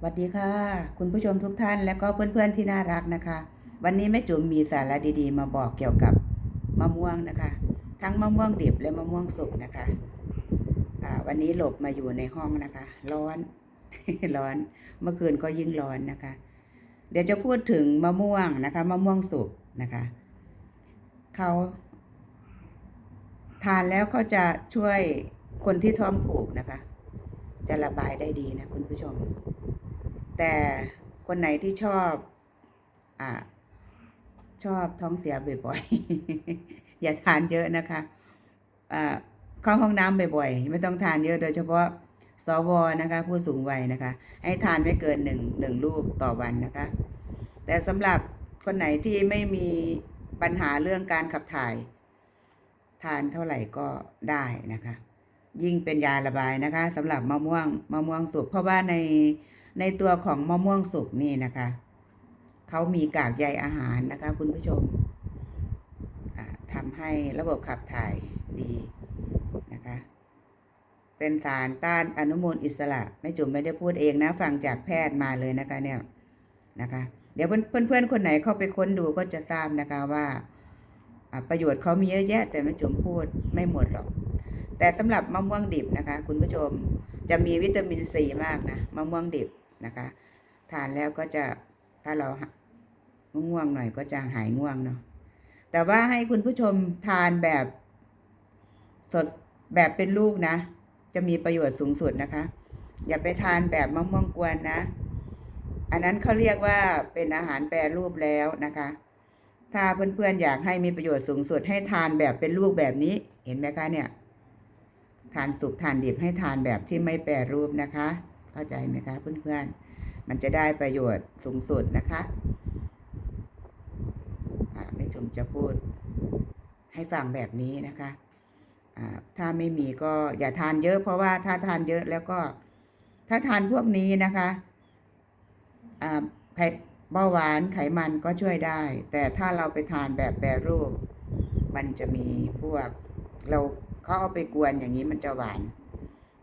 สวัสดีค่ะ คุณผู้ชมทุกท่านและก็เพื่อนๆที่น่ารักนะคะ วันนี้แม่จุ๋มมีสาระดีๆ มาบอกเกี่ยวกับมะม่วงนะคะ ทั้งมะม่วงดิบและมะม่วงสุกนะคะวันนี้หลบมาอยู่ในห้องนะคะ ร้อนร้อนเมื่อคืนก็ยิ่งร้อนนะคะ เดี๋ยวจะพูดถึงมะม่วงนะคะมะม่วงสุกนะคะเขาทานแล้วเขาจะช่วยคนที่ท้องผูกนะคะ จะระบายได้ดีนะคุณผู้ชม แต่คนไหนที่ชอบ อ่า ชอบท้องเสียบ่อยๆ อย่าทานเยอะนะคะอ่าเข้าห้องน้ำบ่อยๆ ไม่ต้องทานเยอะโดยเฉพาะสวนะคะ ผู้สูงวัยนะคะ ให้ทานไม่เกินหนึ่งหนึ่งลูกต่อวันนะคะ แต่สำหรับคนไหนที่ไม่มีปัญหาเรื่องการขับถ่าย ทานเท่าไหร่ก็ได้นะคะ ยิ่งเป็นยาระบายนะคะสำหรับมะม่วงมะม่วงสุกเพราะว่าใน ในตัวของมะม่วงสุกนี่นะคะ เขามีกากใยอาหารนะคะ คุณผู้ชมทำให้ระบบขับถ่ายดีนะคะ เป็นสารต้านอนุมูลอิสระแม่จุ๋มไม่ได้พูดเองนะ ฟังจากแพทย์มาเลยนะคะเนี่ยนะคะ เดี๋ยวเพื่อนเพื่อนคนไหนเข้าไปค้นดูก็จะทราบนะคะว่าประโยชน์เขามีเยอะแยะ แต่แม่จุ๋มพูดไม่หมดหรอก แต่สำหรับมะม่วงดิบนะคะ คุณผู้ชมจะมีวิตามินซีมากนะมะม่วงดิบ นะคะ ทานแล้วก็จะถ้าเราง่วงหน่อยก็จะหายง่วงเนาะแต่ว่าให้คุณผู้ชมทานแบบสดแบบเป็นลูกนะ จะมีประโยชน์สูงสุดนะคะ อย่าไปทานแบบมะม่วงกวนนะ อันนั้นเขาเรียกว่าเป็นอาหารแปรรูปแล้วนะคะ ถ้าเพื่อนๆอยากให้มีประโยชน์สูงสุด ให้ทานแบบเป็นลูกแบบนี้ เห็นไหมคะเนี่ย ทานสุกทานดิบให้ทานแบบที่ไม่แปรรูปนะคะ เข้าใจไหมคะเพื่อนๆ มันจะได้ประโยชน์สูงสุดนะคะอ่าแม่ชมจะพูดให้ฟังแบบนี้นะคะอ่าถ้าไม่มีก็อย่าทานเยอะเพราะว่าถ้าทานเยอะแล้วก็ ถ้าทานพวกนี้นะคะอ่าไขเบาหวานไขมันก็ช่วยได้ แต่ถ้าเราไปทานแบบแปรรูป มันจะมีพวกเราเขาเอาไปกวนอย่างนี้มันจะหวาน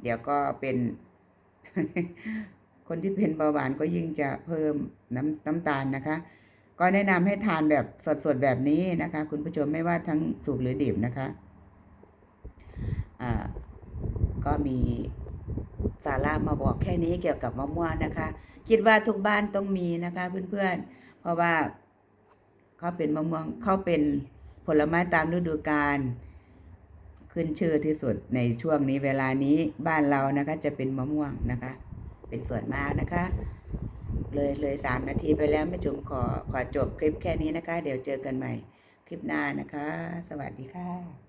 เดี๋ยวก็เป็น คนที่เป็นเบาหวานก็ยิ่งจะเพิ่มน้ำน้ำตาลนะคะ ก็แนะนำให้ทานแบบสดๆแบบนี้นะคะ คุณผู้ชมไม่ว่าทั้งสุกหรือดิบนะคะอ่าก็มีสาระมาบอกแค่นี้เกี่ยวกับมะม่วงนะคะ คิดว่าทุกบ้านต้องมีนะคะ เพื่อนๆ เพราะว่าเขาเป็นมะม่วงเขาเป็นผลไม้ตามฤดูกาล ขึ้นชื่อที่สุดในช่วงนี้เวลานี้บ้านเรานะคะจะเป็นมะม่วงนะคะ เป็นส่วนมากนะคะ เลยเลยสามนาทีไปแล้วแม่จุมขอขอจบคลิปแค่นี้นะคะ เดี๋ยวเจอกันใหม่คลิปหน้านะคะ สวัสดีค่ะ